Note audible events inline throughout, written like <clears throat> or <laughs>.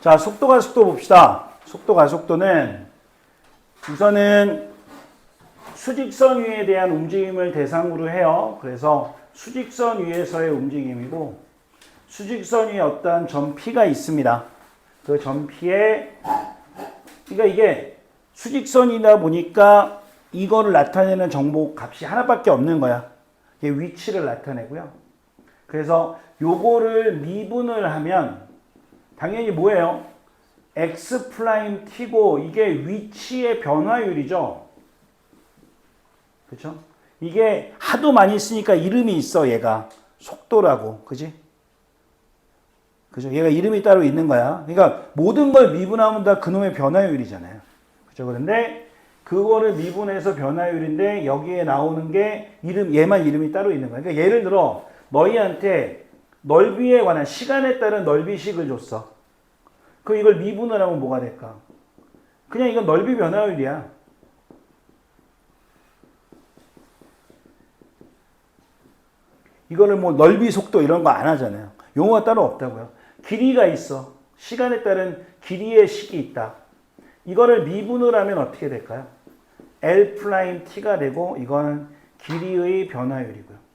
자, 속도 가속도 봅시다. 속도 가속도는 우선은 수직선 위에 대한 움직임을 대상으로 해요. 그래서 수직선 위에서의 움직임이고 수직선 위에 어떠한 점 P가 있습니다. 그 점 P에 그러니까 이게 수직선이다 보니까 이거를 나타내는 정보 값이 하나밖에 없는 거야. 이게 위치를 나타내고요. 그래서 요거를 미분을 하면 당연히 뭐예요? x 프라임 t고 이게 위치의 변화율이죠. 그렇죠? 이게 하도 많이 쓰니까 이름이 있어 얘가 속도라고 그지? 그죠? 얘가 이름이 따로 있는 거야. 그러니까 모든 걸 미분하면 다 그놈의 변화율이잖아요. 그죠? 그런데 그거를 미분해서 변화율인데 여기에 나오는 게 이름 얘만 이름이 따로 있는 거야. 그러니까 예를 들어 너희한테 넓이에 관한 시간에 따른 넓이식을 줬어. 그 이걸 미분을 하면 뭐가 될까? 그냥 이건 넓이 변화율이야. 이거를 뭐 넓이 속도 이런 거 안 하잖아요. 용어가 따로 없다고요. 길이가 있어. 시간에 따른 길이의 식이 있다. 이거를 미분을 하면 어떻게 될까요? L 프라임 T가 되고 이거는 길이의 변화율이고요.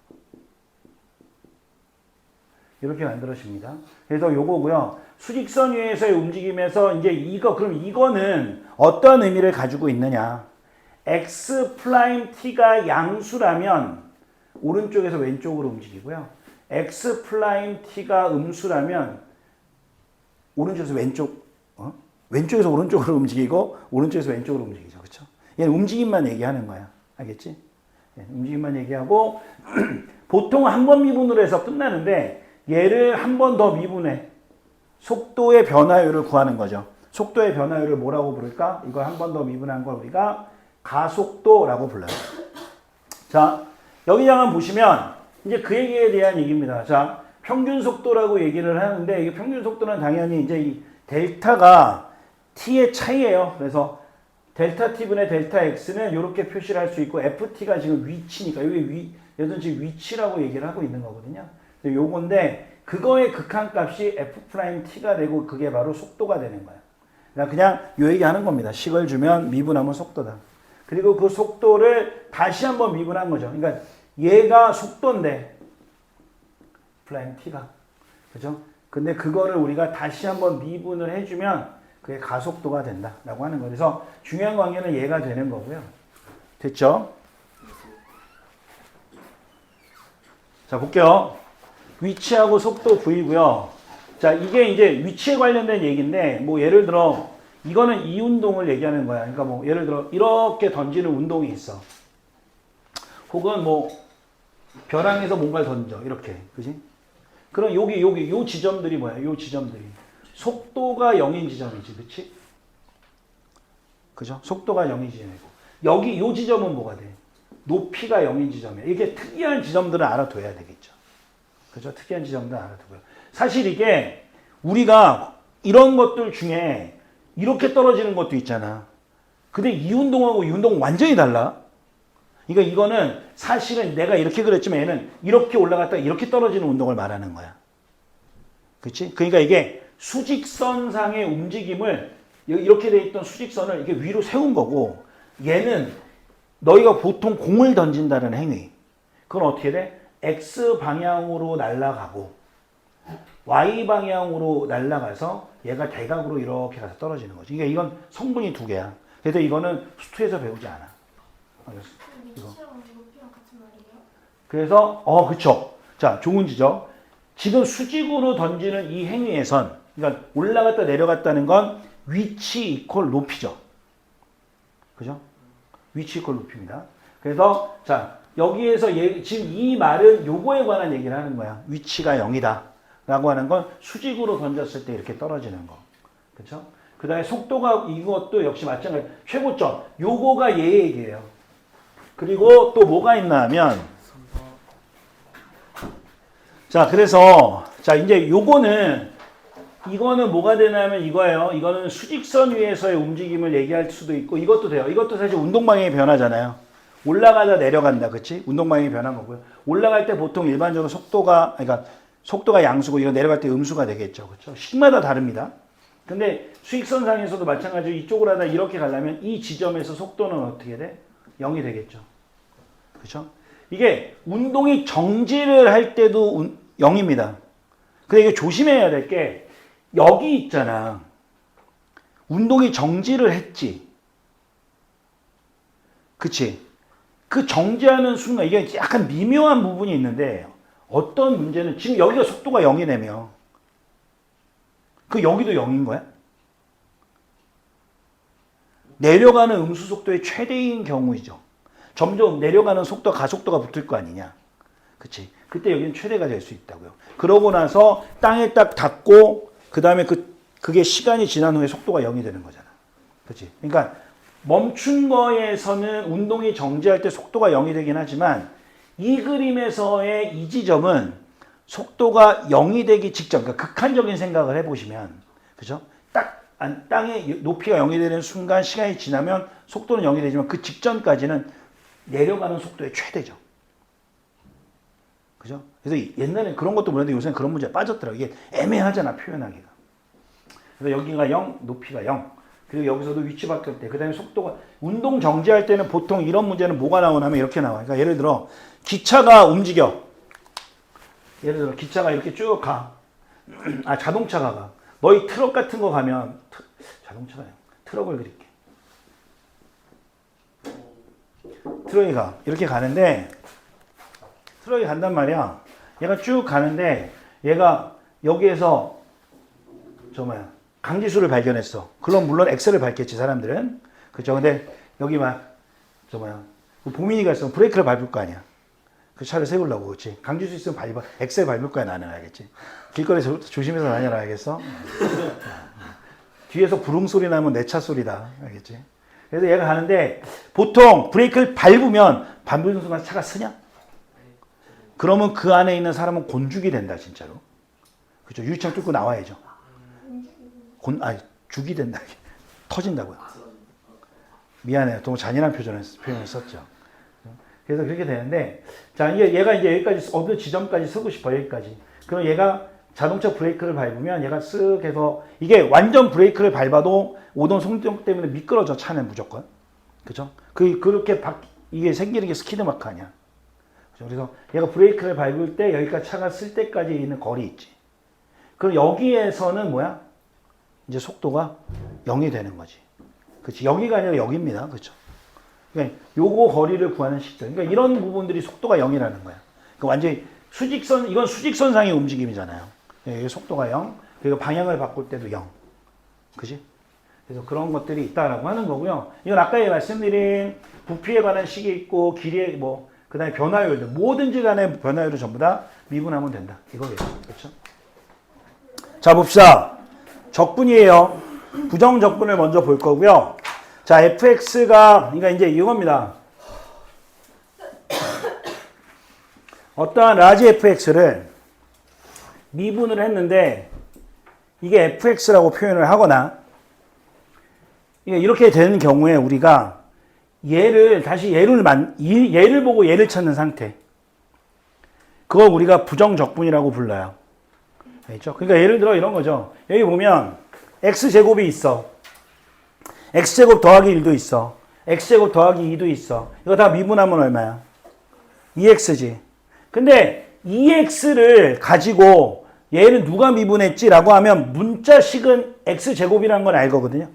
이렇게 만들어집니다. 그래서 요거고요. 수직선 위에서의 움직임에서 이제 이거 그럼 이거는 어떤 의미를 가지고 있느냐? x 프라임 t가 양수라면 오른쪽에서 왼쪽으로 움직이고요. x 프라임 t가 음수라면 오른쪽에서 왼쪽 어? 왼쪽에서 오른쪽으로 움직이고 오른쪽에서 왼쪽으로 움직이죠. 그렇죠? 얘는 움직임만 얘기하는 거야. 알겠지? 예, 움직임만 얘기하고 <clears throat> 보통 한 번 미분으로 해서 끝나는데 얘를 한 번 더 미분해. 속도의 변화율을 구하는 거죠. 속도의 변화율을 뭐라고 부를까? 이걸 한 번 더 미분한 걸 우리가 가속도라고 불러요. 자, 여기 잠깐 보시면 이제 그 얘기에 대한 얘기입니다. 자, 평균 속도라고 얘기를 하는데 이 평균 속도는 당연히 이제 이 델타가 t의 차이예요. 그래서 델타 t분의 델타 x는 이렇게 표시를 할 수 있고 ft가 지금 위치니까 여기 위 여기는 지금 위치라고 얘기를 하고 있는 거거든요. 요건데 그거의 극한값이 f 프라임 t가 되고 그게 바로 속도가 되는 거야. 그러니까 그냥 요 얘기 하는 겁니다. 식을 주면 미분하면 속도다. 그리고 그 속도를 다시 한번 미분한 거죠. 그러니까 얘가 속도인데 프라임 t가 그죠? 근데 그거를 우리가 다시 한번 미분을 해주면 그게 가속도가 된다라고 하는 거예요. 그래서 중요한 관계는 얘가 되는 거고요. 됐죠? 자 볼게요. 위치하고 속도 V고요. 자 이게 이제 위치에 관련된 얘기인데 뭐 예를 들어 이거는 이 운동을 얘기하는 거야. 그러니까 뭐 예를 들어 이렇게 던지는 운동이 있어. 혹은 뭐 벼랑에서 뭔가를 던져 이렇게 그지? 그럼 여기 여기 요 지점들이 뭐야? 요 지점들이 속도가 0인 지점이지, 그렇지? 그죠? 속도가 0인 지점이고 여기 요 지점은 뭐가 돼? 높이가 0인 지점이야. 이게 특이한 지점들을 알아둬야 되겠죠. 그죠? 특이한 지점들 알아두고요. 사실 이게 우리가 이런 것들 중에 이렇게 떨어지는 것도 있잖아. 근데 이 운동하고 이 운동은 완전히 달라. 그러니까 이거는 사실은 내가 이렇게 그랬지만 얘는 이렇게 올라갔다가 이렇게 떨어지는 운동을 말하는 거야. 그렇지? 그러니까 이게 수직선상의 움직임을 이렇게 돼 있던 수직선을 이렇게 위로 세운 거고 얘는 너희가 보통 공을 던진다는 행위. 그건 어떻게 돼? X 방향으로 날아가고 Y 방향으로 날아가서 얘가 대각으로 이렇게 가서 떨어지는 거지. 그러니까 이건 성분이 두 개야. 그래서 이거는 수투에서 배우지 않아. 이거. 그래서 어 그쵸. 자 좋은 지적. 지금 수직으로 던지는 이 행위에선 그러니까 올라갔다 내려갔다는 건 위치 이퀄 높이죠. 그죠? 위치 이퀄 높이입니다. 그래서 자 여기에서 얘, 지금 이 말은 요거에 관한 얘기를 하는 거야. 위치가 0이다. 라고 하는 건 수직으로 던졌을 때 이렇게 떨어지는 거. 그쵸? 그 다음에 속도가 이것도 역시 마찬가지. 최고점. 요거가 얘 얘기예요. 그리고 또 뭐가 있나 하면 자, 그래서 자, 이제 요거는 이거는 뭐가 되냐면 이거예요. 이거는 수직선 위에서의 움직임을 얘기할 수도 있고 이것도 돼요. 이것도 사실 운동 방향의 변화잖아요. 올라가다 내려간다. 그치? 운동 방향이 변한 거고요. 올라갈 때 보통 일반적으로 속도가 그러니까 속도가 양수고 이거 내려갈 때 음수가 되겠죠. 그렇죠? 식마다 다릅니다. 근데 수익선상에서도 마찬가지로 이쪽으로 하다 이렇게 가려면 이 지점에서 속도는 어떻게 돼? 0이 되겠죠. 그렇죠? 이게 운동이 정지를 할 때도 운- 0입니다. 근데 이게 조심해야 될 게 여기 있잖아. 운동이 정지를 했지. 그치? 그 정지하는 순간 이게 약간 미묘한 부분이 있는데 어떤 문제는 지금 여기가 속도가 0이 되면 그 여기도 0인 거야? 내려가는 음수 속도의 최대인 경우이죠. 점점 내려가는 속도 가속도가 붙을 거 아니냐. 그치? 그때 여기는 최대가 될 수 있다고요. 그러고 나서 땅에 딱 닿고 그 다음에 그 그게 시간이 지난 후에 속도가 0이 되는 거잖아. 그치? 그러니까 멈춘 거에서는 운동이 정지할 때 속도가 0이 되긴 하지만 이 그림에서의 이 지점은 속도가 0이 되기 직전, 그러니까 극한적인 생각을 해보시면, 그죠? 딱 안- 땅의 높이가 0이 되는 순간 시간이 지나면 속도는 0이 되지만 그 직전까지는 내려가는 속도의 최대죠. 그죠? 그래서 옛날엔 그런 것도 몰랐는데 요새는 그런 문제에 빠졌더라고요. 이게 애매하잖아, 표현하기가. 그래서 여기가 0, 높이가 0. 그리고 여기서도 위치 바뀔 때, 그 다음에 속도가, 운동 정지할 때는 보통 이런 문제는 뭐가 나오냐면 이렇게 나와요. 그러니까 예를 들어, 기차가 움직여. 예를 들어, 기차가 이렇게 쭉 가. <clears throat> 아, 자동차가 가. 너희 트럭 같은 거 가면, 트, 자동차가. 트럭을 그릴게. 트럭이 가. 이렇게 가는데, 트럭이 간단 말이야. 얘가 쭉 가는데, 얘가 여기에서, 저 뭐야, 강지수를 발견했어. 그럼 물론 엑셀을 밟겠지, 사람들은. 그죠? 근데 여기 막, 저 뭐야, 그 보민이가 있으면 브레이크를 밟을 거 아니야. 그 차를 세우려고, 그렇지? 강지수 있으면 밟아, 엑셀 밟을 거야, 나는, 알겠지? 길거리에서 조심해서 다녀라, 알겠어? 뒤에서 부릉 소리 나면 내 차 소리다, 알겠지? 그래서 얘가 가는데, 보통 브레이크를 밟으면, 밟는 순간 차가 쓰냐? 그러면 그 안에 있는 사람은 곤죽이 된다, 진짜로. 그죠? 유리창 뚫고 나와야죠. 곤, 아니, 죽이 된다. <laughs> 터진다고요. 미안해요. 너무 잔인한 표현을, 표현을 썼죠. 그래서 그렇게 되는데, 자, 이게 얘가 이제 여기까지, 어느 지점까지 쓰고 싶어, 여기까지. 그럼 얘가 자동차 브레이크를 밟으면 얘가 쓱 해서, 이게 완전 브레이크를 밟아도 오동 송정 때문에 미끄러져, 차는 무조건. 그죠? 그, 그렇게 바, 이게 생기는 게 스키드마크 아니야. 그죠? 그래서 얘가 브레이크를 밟을 때 여기까지 차가 쓸 때까지 있는 거리 있지. 그럼 여기에서는 뭐야? 이제 속도가 0이 되는 거지. 그렇지. 여기가 아니라 여기입니다. 그렇죠. 그러니까 요거 거리를 구하는 시점. 그러니까 이런 부분들이 속도가 0이라는 거야. 그러니까 완전히 수직선 이건 수직선상의 움직임이잖아요. 예, 속도가 0. 그리고 방향을 바꿀 때도 0. 그지? 그래서 그런 것들이 있다라고 하는 거고요. 이건 아까 말씀드린 부피에 관한 식이 있고 길이에 뭐 그다음에 변화율들 뭐든지 간에 변화율을 전부 다 미분하면 된다. 이거예요. 그렇죠? 자 봅시다. 적분이에요. 부정 적분을 먼저 볼 거고요. 자, fx가 그러니까 이제 이겁니다. 어떠한 라지 fx를 미분을 했는데 이게 fx라고 표현을 하거나 이렇게 되는 경우에 우리가 얘를 다시 얘를 만 이- 얘를 보고 얘를 찾는 상태. 그걸 우리가 부정 적분이라고 불러요. 알죠? 그러니까 예를 들어 이런 거죠. 여기 보면 x제곱이 있어. x제곱 더하기 1도 있어. x제곱 더하기 2도 있어. 이거 다 미분하면 얼마야? 2x지. 근데 2x를 가지고 얘를 누가 미분했지라고 하면 문자식은 x제곱이라는 건 알거든요.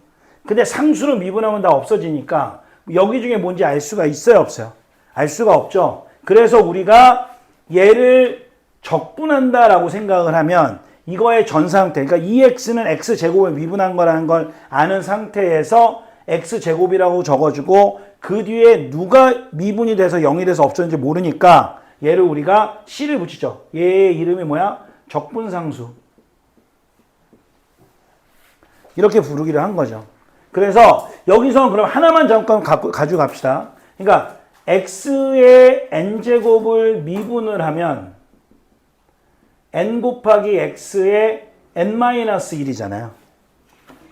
근데 상수로 미분하면 다 없어지니까 여기 중에 뭔지 알 수가 있어요, 없어요? 알 수가 없죠. 그래서 우리가 얘를 적분한다라고 생각을 하면 이거의 전 상태, 그러니까 2x는 x제곱을 미분한 거라는 걸 아는 상태에서 x제곱이라고 적어주고 그 뒤에 누가 미분이 돼서 0이 돼서 없어졌는지 모르니까 얘를 우리가 c를 붙이죠. 얘의 이름이 뭐야? 적분상수. 이렇게 부르기를 한 거죠. 그래서 여기서 그럼 하나만 잠깐 갖고, 가지고 갑시다. 그러니까 x의 n제곱을 미분을 하면 n 곱하기 x의 n-1이잖아요.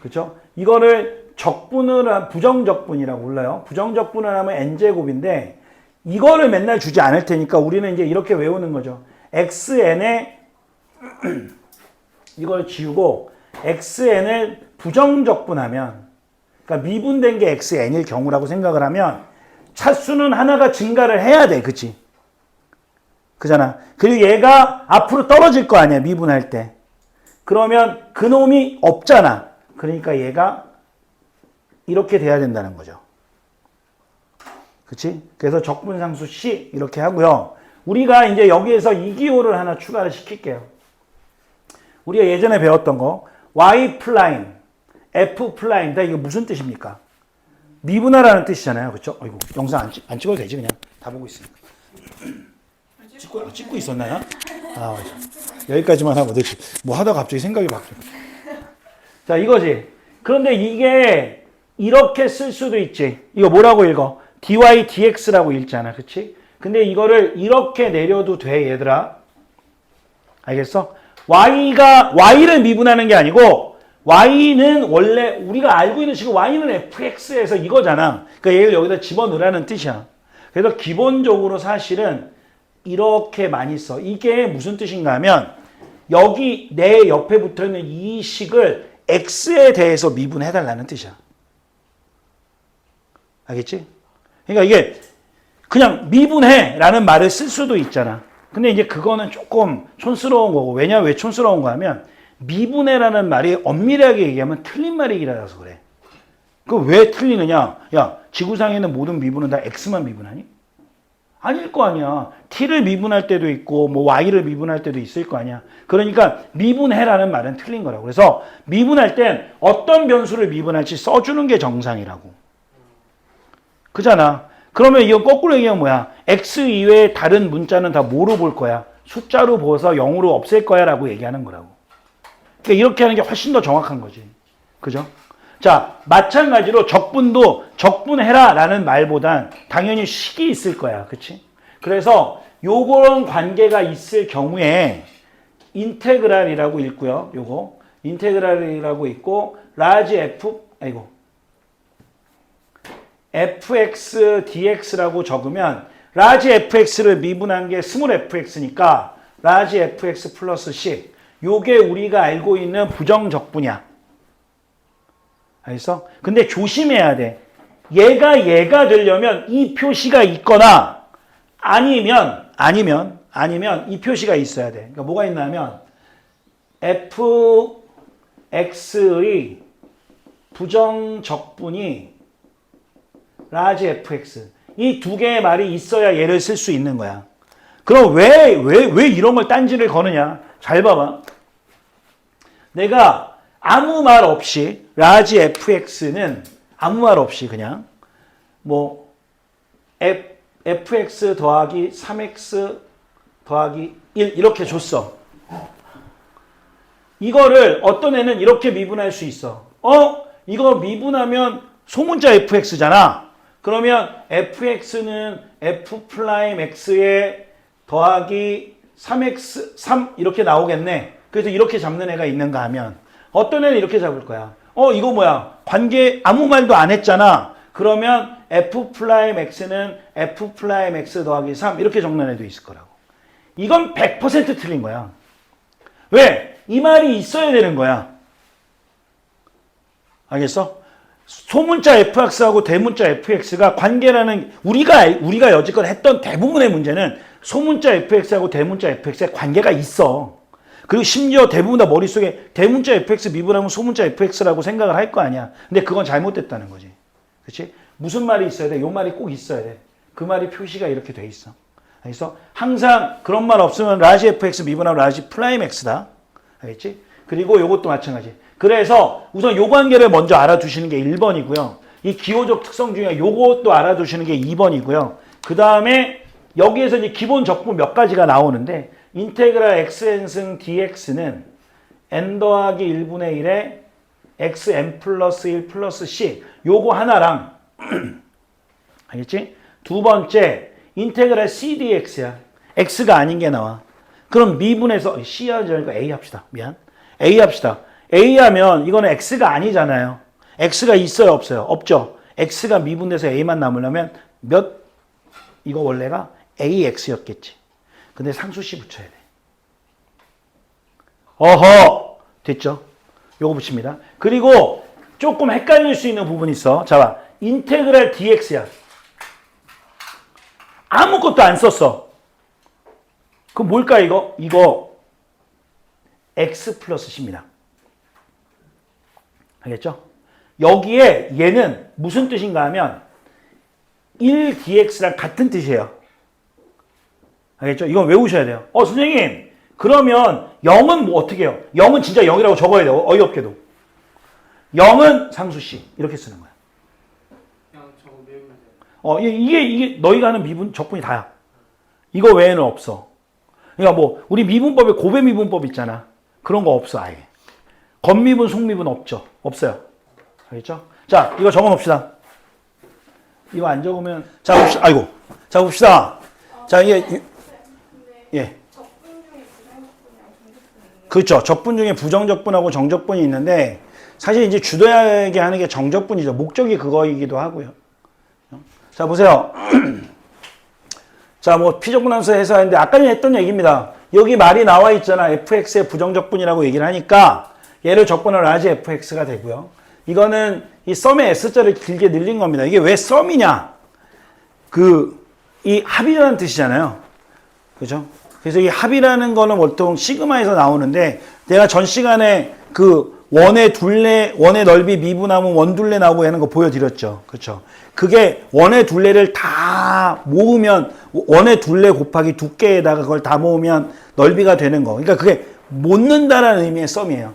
그렇죠? 이거를 적분을 한 부정적분이라고 불러요. 부정적분을 하면 n제곱인데 이거를 맨날 주지 않을 테니까 우리는 이제 이렇게 외우는 거죠. xn에 <clears throat> 이걸 지우고 xn을 부정적분하면 그러니까 미분된 게 xn일 경우라고 생각을 하면 차수는 하나가 증가를 해야 돼. 그치? 그잖아. 그리고 얘가 앞으로 떨어질 거 아니야. 미분할 때. 그러면 그놈이 없잖아. 그러니까 얘가 이렇게 돼야 된다는 거죠. 그치? 그래서 적분상수 C 이렇게 하고요. 우리가 이제 여기에서 이 기호를 하나 추가를 시킬게요. 우리가 예전에 배웠던 거 y 플라임, f 플라임 다 이게 무슨 뜻입니까? 미분하라는 뜻이잖아요. 그렇죠? 어이구, 영상 안, 찍, 안 찍어도 되지 그냥 다 보고 있으니까. 찍고 찍고 있었나요? 아, 맞아. 여기까지만 하고 되지. 뭐 하다가 갑자기 생각이 바뀌어. 자, 이거지. 그런데 이게 이렇게 쓸 수도 있지. 이거 뭐라고 읽어? dy dx라고 읽잖아. 그치? 근데 이거를 이렇게 내려도 돼, 얘들아. 알겠어? y가, y를 미분하는 게 아니고, y는 원래 우리가 알고 있는 지금 y는 fx에서 이거잖아. 그러니까 얘를 여기다 집어넣으라는 뜻이야. 그래서 기본적으로 사실은 이렇게 많이 써. 이게 무슨 뜻인가 하면, 여기 내 옆에 붙어 있는 이 식을 x에 대해서 미분해 달라는 뜻이야. 알겠지? 그러니까 이게 그냥 미분해 라는 말을 쓸 수도 있잖아. 근데 이제 그거는 조금 촌스러운 거고. 왜냐, 왜 촌스러운 거 하면 미분해라는 말이 엄밀하게 얘기하면 틀린 말이라서 그래. 그 왜 틀리느냐? 야, 지구상에는 모든 미분은 다 x만 미분하니? 아닐 거 아니야. t를 미분할 때도 있고, 뭐 y를 미분할 때도 있을 거 아니야. 그러니까 미분해라는 말은 틀린 거라고. 그래서 미분할 땐 어떤 변수를 미분할지 써주는 게 정상이라고. 그잖아. 그러면 이거 거꾸로 얘기하면 뭐야? x 이외에 다른 문자는 다 뭐로 볼 거야? 숫자로 보서 0으로 없앨 거야 라고 얘기하는 거라고. 그러니까 이렇게 하는 게 훨씬 더 정확한 거지. 그죠? 자, 마찬가지로 적분도 적분해라 라는 말보단 당연히 식이 있을 거야. 그치? 그래서 요런 관계가 있을 경우에 인테그랄이라고 읽고요. 요거. 인테그랄이라고 있고, 라지 f, 아이고. fx dx라고 적으면 라지 fx를 미분한 게 스몰 fx니까 라지 fx 플러스 10. 요게 우리가 알고 있는 부정적분이야. 알겠어? 근데 조심해야 돼. 얘가 얘가 되려면 이 표시가 있거나 아니면 아니면 아니면 이 표시가 있어야 돼. 그러니까 뭐가 있냐면 fx의 부정적분이 라지 fx 이 두 개의 말이 있어야 얘를 쓸 수 있는 거야. 그럼 왜 왜 왜 이런 걸 딴지를 거느냐? 잘 봐봐. 내가 아무 말 없이 라지 fx는 아무 말 없이 그냥 뭐 f, fx 더하기 3x 더하기 1 이렇게 줬어. 이거를 어떤 애는 이렇게 미분할 수 있어. 어? 이거 미분하면 소문자 fx잖아. 그러면 fx는 f 프라임 x에 더하기 3x 3 이렇게 나오겠네. 그래서 이렇게 잡는 애가 있는가 하면 어떤 애는 이렇게 잡을 거야. 어 이거 뭐야? 관계 아무 말도 안 했잖아. 그러면 f 프라임 x는 f 프라임 x 더하기 3 이렇게 적는 애도 있을 거라고. 이건 100% 틀린 거야. 왜? 이 말이 있어야 되는 거야. 알겠어? 소문자 fx하고 대문자 fx가 관계라는 우리가 우리가 여지껏 했던 대부분의 문제는 소문자 fx하고 대문자 fx의 관계가 있어. 그리고 심지어 대부분 다 머릿속에 대문자 fx 미분하면 소문자 fx라고 생각을 할 거 아니야. 근데 그건 잘못됐다는 거지. 그렇지? 무슨 말이 있어야 돼? 요 말이 꼭 있어야 돼. 그 말이 표시가 이렇게 돼 있어. 알겠어? 항상 그런 말 없으면 라지 fx 미분하면 라지 프라임 x다. 알겠지? 그리고 요것도 마찬가지. 그래서 우선 요 관계를 먼저 알아두시는 게 1번이고요. 이 기호적 특성 중에 요것도 알아두시는 게 2번이고요. 그 다음에 여기에서 이제 기본 적분 몇 가지가 나오는데 인테그랄 xn승 dx는 n 더하기 1분의 1에 xn 플러스 1 플러스 c 요거 하나랑 <clears throat> 알겠지? 두 번째 인테그랄 c dx야. x가 아닌 게 나와. 그럼 미분해서 c 하지 말고 a 합시다. 미안. a 합시다. a 하면 이거는 x가 아니잖아요. x가 있어요, 없어요? 없죠. x가 미분돼서 a만 남으려면 몇 이거 원래가 ax였겠지. 근데 상수씨 붙여야 돼. 어허! 됐죠? 요거 붙입니다. 그리고 조금 헷갈릴 수 있는 부분이 있어. 자, 봐. 인테그랄 dx야. 아무것도 안 썼어. 그럼 뭘까 이거? 이거 x 플러스 c입니다. 알겠죠? 여기에 얘는 무슨 뜻인가 하면 1dx랑 같은 뜻이에요. 알겠죠? 이건 외우셔야 돼요. 어, 선생님, 그러면 0은 뭐 어떻게 해요? 0은 진짜 0이라고 적어야 돼요. 어이없게도. 0은 상수씨. 이렇게 쓰는 거야. 그냥 저거 외우면 돼요. 어, 이- 이게, 이게 너희가 하는 미분, 적분이 다야. 이거 외에는 없어. 그러니까 뭐, 우리 미분법에 고배 미분법 있잖아. 그런 거 없어, 아예. 겉미분, 속미분 없죠. 없어요. 알겠죠? 자, 이거 적어 봅시다. 이거 안 적으면, 자, 봅시다. 아이고. 자, 봅시다. 자, 이게, 예. 그렇죠. 적분 중에 부정적분하고 정적분이 있는데 사실 이제 주도하게 하는 게 정적분이죠. 목적이 그거이기도 하고요. 자 보세요. <clears throat> 자 뭐 피적분함수 해서 했는데 아까 전에 했던 얘기입니다. 여기 말이 나와 있잖아. fx의 부정적분이라고 얘기를 하니까 얘를 적분을 라지 fx가 되고요. 이거는 이 썸의 s자를 길게 늘린 겁니다. 이게 왜 썸이냐? 그 이 합이라는 뜻이잖아요. 그죠? 그래서 이 합이라는 거는 보통 시그마에서 나오는데 내가 전 시간에 그 원의 둘레, 원의 넓이 미분하면 원둘레 나오고 하는 거 보여드렸죠. 그렇죠? 그게 원의 둘레를 다 모으면 원의 둘레 곱하기 두께에다가 그걸 다 모으면 넓이가 되는 거. 그러니까 그게 모는다라는 의미의 썸이에요.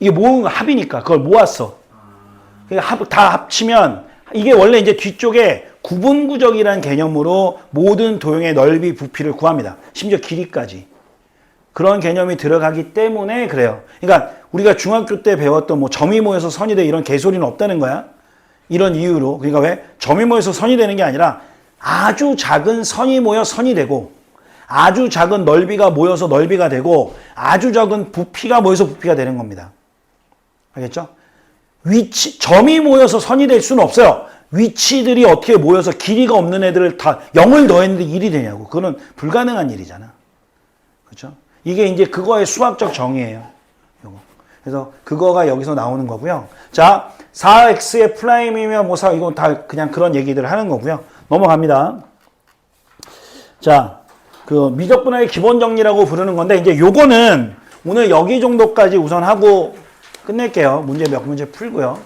이게 모은 거 합이니까 그걸 모았어. 그러니까 합, 다 합치면 이게 원래 이제 뒤쪽에 구분구적이라는 개념으로 모든 도형의 넓이 부피를 구합니다. 심지어 길이까지. 그런 개념이 들어가기 때문에 그래요. 그러니까 우리가 중학교 때 배웠던 뭐 점이 모여서 선이 돼 이런 개소리는 없다는 거야. 이런 이유로. 그러니까 왜? 점이 모여서 선이 되는 게 아니라 아주 작은 선이 모여 선이 되고 아주 작은 넓이가 모여서 넓이가 되고 아주 작은 부피가 모여서 부피가 되는 겁니다. 알겠죠? 위치, 점이 모여서 선이 될 수는 없어요. 위치들이 어떻게 모여서 길이가 없는 애들을 다 0을 더했는데 1이 되냐고. 그거는 불가능한 일이잖아. 그렇죠? 이게 이제 그거의 수학적 정의예요. 요거. 그래서 그거가 여기서 나오는 거고요. 자, 4x의 프라임이면 뭐 4, 이건 다 그냥 그런 얘기들 하는 거고요. 넘어갑니다. 자, 그 미적분화의 기본 정리라고 부르는 건데 이제 요거는 오늘 여기 정도까지 우선 하고 끝낼게요. 문제 몇 문제 풀고요.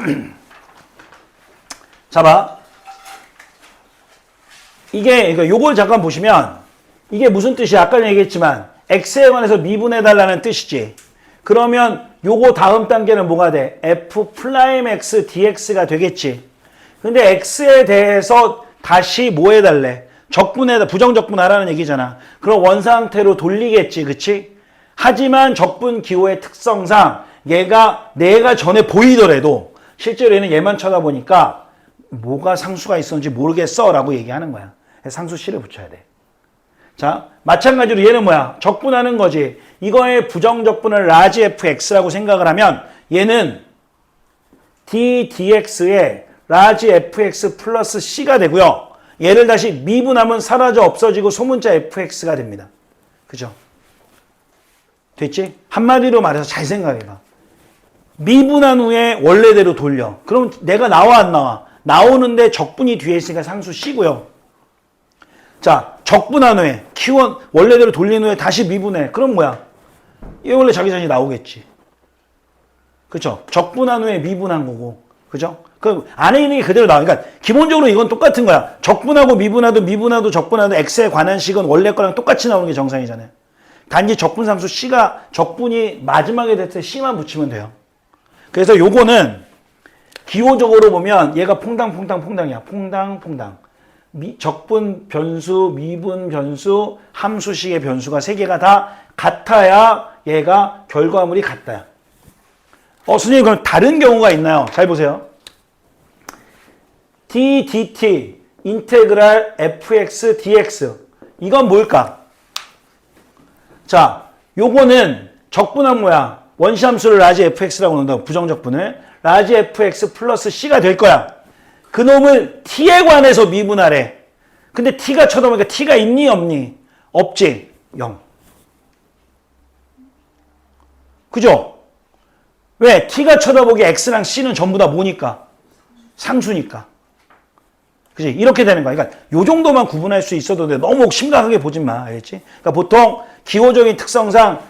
<clears throat> 자 봐. 이게 그러니까 요걸 잠깐 보시면 이게 무슨 뜻이야? 아까 얘기했지만 x에 관해서 미분해 달라는 뜻이지. 그러면 요거 다음 단계는 뭐가 돼? f 프라임 x dx가 되겠지. 근데 x에 대해서 다시 뭐 해달래? 적분에 부정적분하라는 얘기잖아. 그럼 원상태로 돌리겠지, 그치? 하지만 적분 기호의 특성상 얘가 내가 전에 보이더라도 실제로 얘는 얘만 쳐다보니까 뭐가 상수가 있었는지 모르겠어 라고 얘기하는 거야. 상수 씨를 붙여야 돼. 자, 마찬가지로 얘는 뭐야? 적분하는 거지. 이거의 부정적분을 라지 fx라고 생각을 하면 얘는 d dx의 라지 fx 플러스 c가 되고요. 얘를 다시 미분하면 사라져 없어지고 소문자 fx가 됩니다. 그죠? 됐지? 한마디로 말해서 잘 생각해봐. 미분한 후에 원래대로 돌려. 그럼 내가 나와 안 나와? 나오는데 적분이 뒤에 있으니까 상수 C고요. 자, 적분한 후에 키원 원래대로 돌린 후에 다시 미분해. 그럼 뭐야? 얘 원래 자기 자신이 나오겠지. 그렇죠? 적분한 후에 미분한 거고. 그죠? 그 안에 있는 게 그대로 나와. 그러니까 기본적으로 이건 똑같은 거야. 적분하고 미분하도 미분하도 적분하도 x에 관한 식은 원래 거랑 똑같이 나오는 게 정상이잖아요. 단지 적분상수 c가 적분이 마지막에 됐을 때 c만 붙이면 돼요. 그래서 요거는 기호적으로 보면 얘가 퐁당퐁당 퐁당이야. 퐁당퐁당. 미, 적분 변수, 미분 변수, 함수식의 변수가 세 개가 다 같아야 얘가 결과물이 같다야. 어, 선생님, 그럼 다른 경우가 있나요? 잘 보세요. d, dt, 인테그랄 fx, dx. 이건 뭘까? 자, 요거는 적분한 뭐야? 원시함수를 라지 fx라고 넣는다. 부정적분을. 라지 fx 플러스 c가 될 거야. 그놈을 t에 관해서 미분하래. 근데 t가 쳐다보니까 t가 있니 없니? 없지. 0. 그죠? 왜? t가 쳐다보기 x랑 c는 전부 다 뭐니까? 상수니까. 그지? 이렇게 되는 거야. 그러니까 요 정도만 구분할 수 있어도 돼. 너무 심각하게 보지 마. 알겠지? 그러니까 보통 기호적인 특성상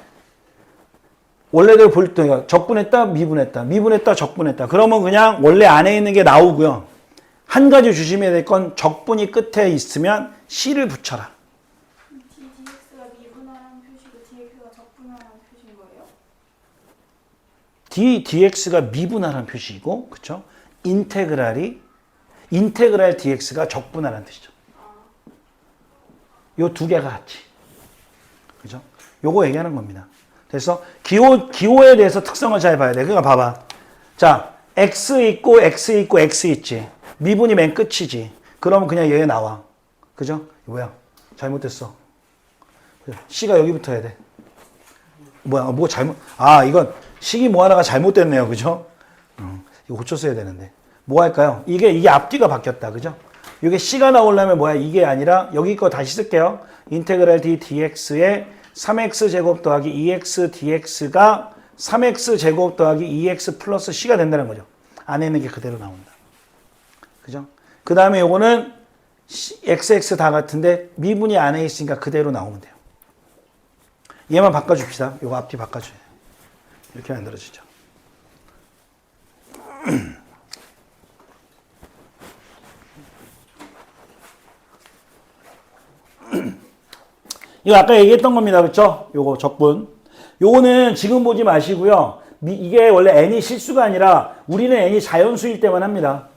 원래대로 볼 때 적분했다, 미분했다, 미분했다, 적분했다. 그러면 그냥 원래 안에 있는 게 나오고요. 한 가지 조심해야 될건 적분이 끝에 있으면 c를 붙여라. D, dx가 미분하라는 표시이고, 그쵸? 인테그랄이 인테그랄 dx가 적분하라는 뜻이죠. 요 두 개가 같이. 그죠? 요거 얘기하는 겁니다. 그래서 기호 기호에 대해서 특성을 잘 봐야 돼. 그러니까 봐봐. 자, x 있고 x 있고 x 있지. 미분이 맨 끝이지. 그러면 그냥 얘 나와. 그죠? 뭐야? 잘못됐어. c가 여기 붙어야 돼. 뭐야? 뭐 잘못? 아, 이건 식이 뭐 하나가 잘못됐네요. 그죠? 음, 이거 고쳤어야 되는데. 뭐 할까요? 이게 이게 앞뒤가 바뀌었다. 그죠? 이게 c가 나오려면 뭐야? 이게 아니라 여기 거 다시 쓸게요. 인테그랄 d dx에 3x 제곱 더하기 2x dx가 3x 제곱 더하기 2x 플러스 c가 된다는 거죠. 안에 있는 게 그대로 나온다. 그죠? 그 다음에 요거는 xx 다 같은데 미분이 안에 있으니까 그대로 나오면 돼요. 얘만 바꿔줍시다. 요거 앞뒤 바꿔줘요. 이렇게 만들어지죠. <clears throat> 이거 아까 얘기했던 겁니다. 그렇죠? 요거 적분. 요거는 지금 보지 마시고요. 미- 이게 원래 n이 실수가 아니라 우리는 n이 자연수일 때만 합니다.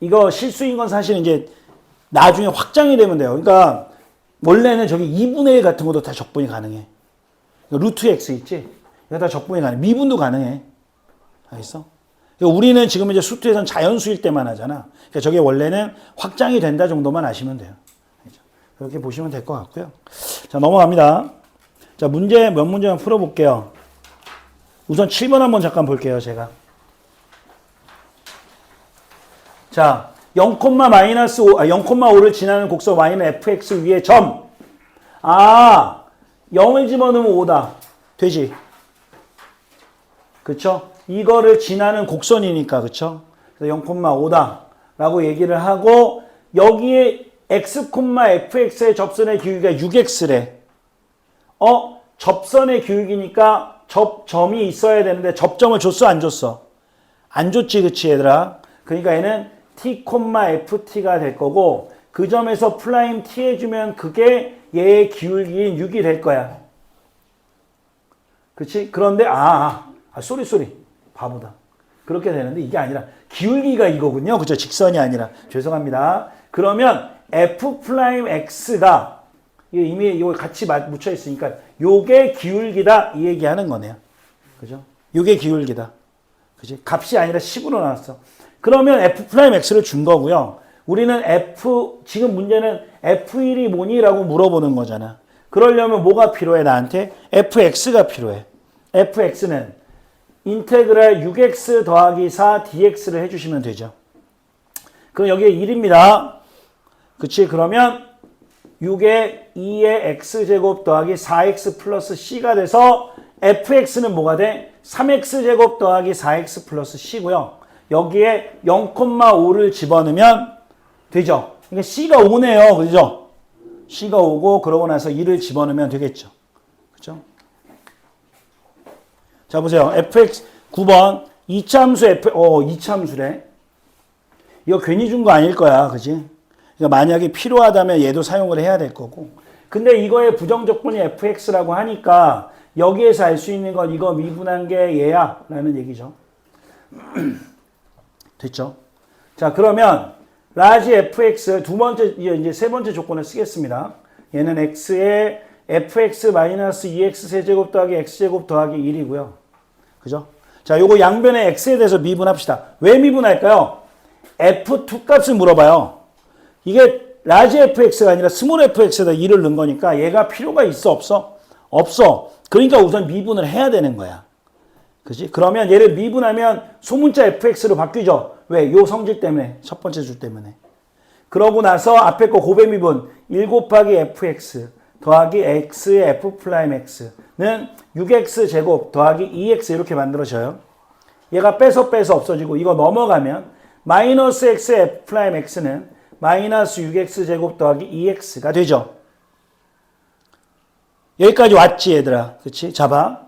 이거 실수인 건 사실 이제 나중에 확장이 되면 돼요. 그러니까 원래는 저기 2분의 1 같은 것도 다 적분이 가능해. 루트 x 있지? 이거 다 적분이 가능해. 미분도 가능해. 알겠어? 그러니까 우리는 지금 이제 수투에선 자연수일 때만 하잖아. 그러니까 저게 원래는 확장이 된다 정도만 아시면 돼요. 그렇게 보시면 될 것 같고요. 자, 넘어갑니다. 자, 문제 몇 문제만 풀어볼게요. 우선 7번 한번 잠깐 볼게요, 제가. 자, 0, 마이너스 5, 아, 0,5를 지나는 곡선 y는 fx 위에 점. 아, 0을 집어넣으면 5다. 되지. 그쵸? 이거를 지나는 곡선이니까, 그쵸? 그래서 0,5다. 라고 얘기를 하고, 여기에 x, fx의 접선의 기울기가 6x래. 어? 접선의 기울기니까 접점이 있어야 되는데 접점을 줬어, 안 줬어? 안 줬지, 그치, 얘들아? 그러니까 얘는 t, ft가 될 거고, 그 점에서 플라임 t 해주면 그게 얘의 기울기인 6이 될 거야. 그치? 그런데, 아, 아, 아, 쏘리, 쏘리. 바보다. 그렇게 되는데 이게 아니라 기울기가 이거군요. 그죠? 직선이 아니라. 죄송합니다. 그러면 f 프라임 x가 이미 이거 같이 마- 묻혀 있으니까 요게 기울기다 이 얘기하는 거네요. 그죠? 요게 기울기다. 그지? 값이 아니라 식으로 나왔어. 그러면 f 프라임 x를 준 거고요. 우리는 f 지금 문제는 f1이 뭐니라고 물어보는 거잖아. 그러려면 뭐가 필요해 나한테? fx가 필요해. fx는 인테그랄 6x 더하기 4 dx를 해주시면 되죠. 그럼 여기에 1입니다. 그치? 그러면 6에 2의 x제곱 더하기 4x 플러스 c가 돼서 fx는 뭐가 돼? 3x제곱 더하기 4x 플러스 c고요. 여기에 0,5를 집어넣으면 되죠. 그러니까 c가 5네요. 그죠? c가 5고 그러고 나서 2를 집어넣으면 되겠죠. 그죠? 자 보세요. fx 9번 이참수 f 어 이참수래. 이거 괜히 준 거 아닐 거야. 그지? 그러니까 만약에 필요하다면 얘도 사용을 해야 될 거고. 근데 이거의 부정적분이 fx라고 하니까 여기에서 알 수 있는 건 이거 미분한 게 얘야 라는 얘기죠. <clears throat> 됐죠? 자 그러면 라지 fx 두 번째 이제 세 번째 조건을 쓰겠습니다. 얘는 x에 fx 마이너스 2x 세제곱 더하기 x제곱 더하기 1이고요. 그죠? 자, 요거 양변의 x에 대해서 미분합시다. 왜 미분할까요? f2 값을 물어봐요. 이게 라지 fx가 아니라 스몰 fx에다 2를 넣은 거니까 얘가 필요가 있어 없어? 없어. 그러니까 우선 미분을 해야 되는 거야. 그지? 그러면 얘를 미분하면 소문자 fx로 바뀌죠. 왜? 요 성질 때문에. 첫 번째 줄 때문에. 그러고 나서 앞에 거 고배 미분 1 곱하기 fx 더하기 x의 f 프라임 x는 6x 제곱 더하기 2x 이렇게 만들어져요. 얘가 빼서 빼서 없어지고 이거 넘어가면 마이너스 x f 프라임 x는 마이너스 6x 제곱 더하기 2x가 되죠. 여기까지 왔지 얘들아. 그치? 잡아.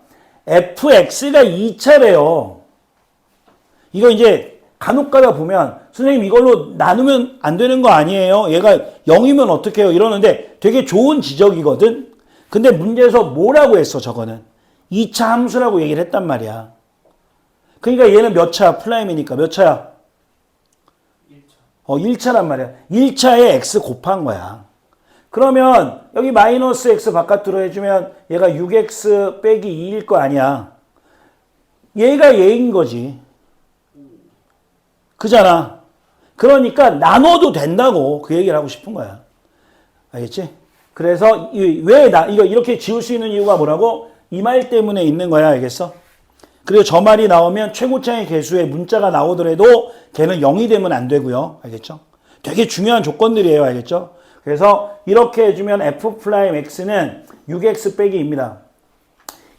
fx가 2차래요. 이거 이제 간혹 가다 보면 선생님 이걸로 나누면 안 되는 거 아니에요? 얘가 0이면 어떡해요? 이러는데 되게 좋은 지적이거든. 근데 문제에서 뭐라고 했어 저거는? 2차 함수라고 얘기를 했단 말이야. 그러니까 얘는 몇 차? 플라임이니까 몇 차야? 1차. 어, 1차란 말이야. 1차에 x 곱한 거야. 그러면 여기 마이너스 x 바깥으로 해주면 얘가 6x 빼기 2일 거 아니야. 얘가 얘인 거지. 그잖아. 그러니까 나눠도 된다고 그 얘기를 하고 싶은 거야. 알겠지? 그래서 이- 왜 나, 이거 이렇게 지울 수 있는 이유가 뭐라고? 이 말 때문에 있는 거야. 알겠어? 그리고 저 말이 나오면 최고차의 개수에 문자가 나오더라도 걔는 0이 되면 안 되고요. 알겠죠? 되게 중요한 조건들이에요. 알겠죠? 그래서 이렇게 해주면 f 프라임 x는 6x 빼기 2입니다.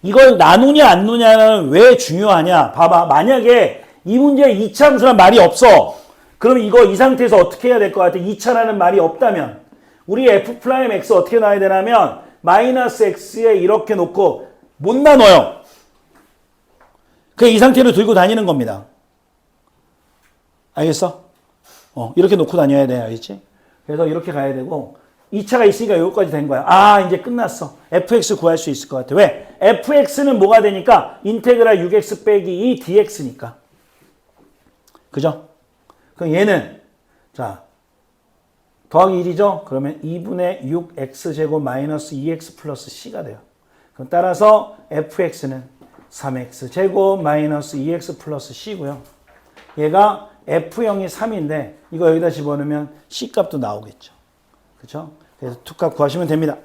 이걸 나누냐 안 누냐는 왜 중요하냐? 봐봐. 만약에 이 문제에 2차 함수란 말이 없어. 그럼 이거 이 상태에서 어떻게 해야 될 것 같아? 2차라는 말이 없다면 우리 f 프라임 x 어떻게 나와야 되냐면 마이너스 x에 이렇게 놓고 못 나눠요. 그 이 상태로 들고 다니는 겁니다. 알겠어? 어, 이렇게 놓고 다녀야 돼. 알겠지? 그래서 이렇게 가야 되고 2차가 있으니까 여기까지 된 거야. 아, 이제 끝났어. fx 구할 수 있을 것 같아. 왜? fx는 뭐가 되니까 인테그랄 6x 빼기 2 dx니까. 그죠? 그럼 얘는 자 더하기 1이죠? 그러면 2분의 6x 제곱 마이너스 2x 플러스 c가 돼요. 그럼 따라서 fx는 3x 제곱 마이너스 2x 플러스 c고요. 얘가 f0이 3인데 이거 여기다 집어넣으면 c 값도 나오겠죠. 그렇죠? 그래서 투값 구하시면 됩니다.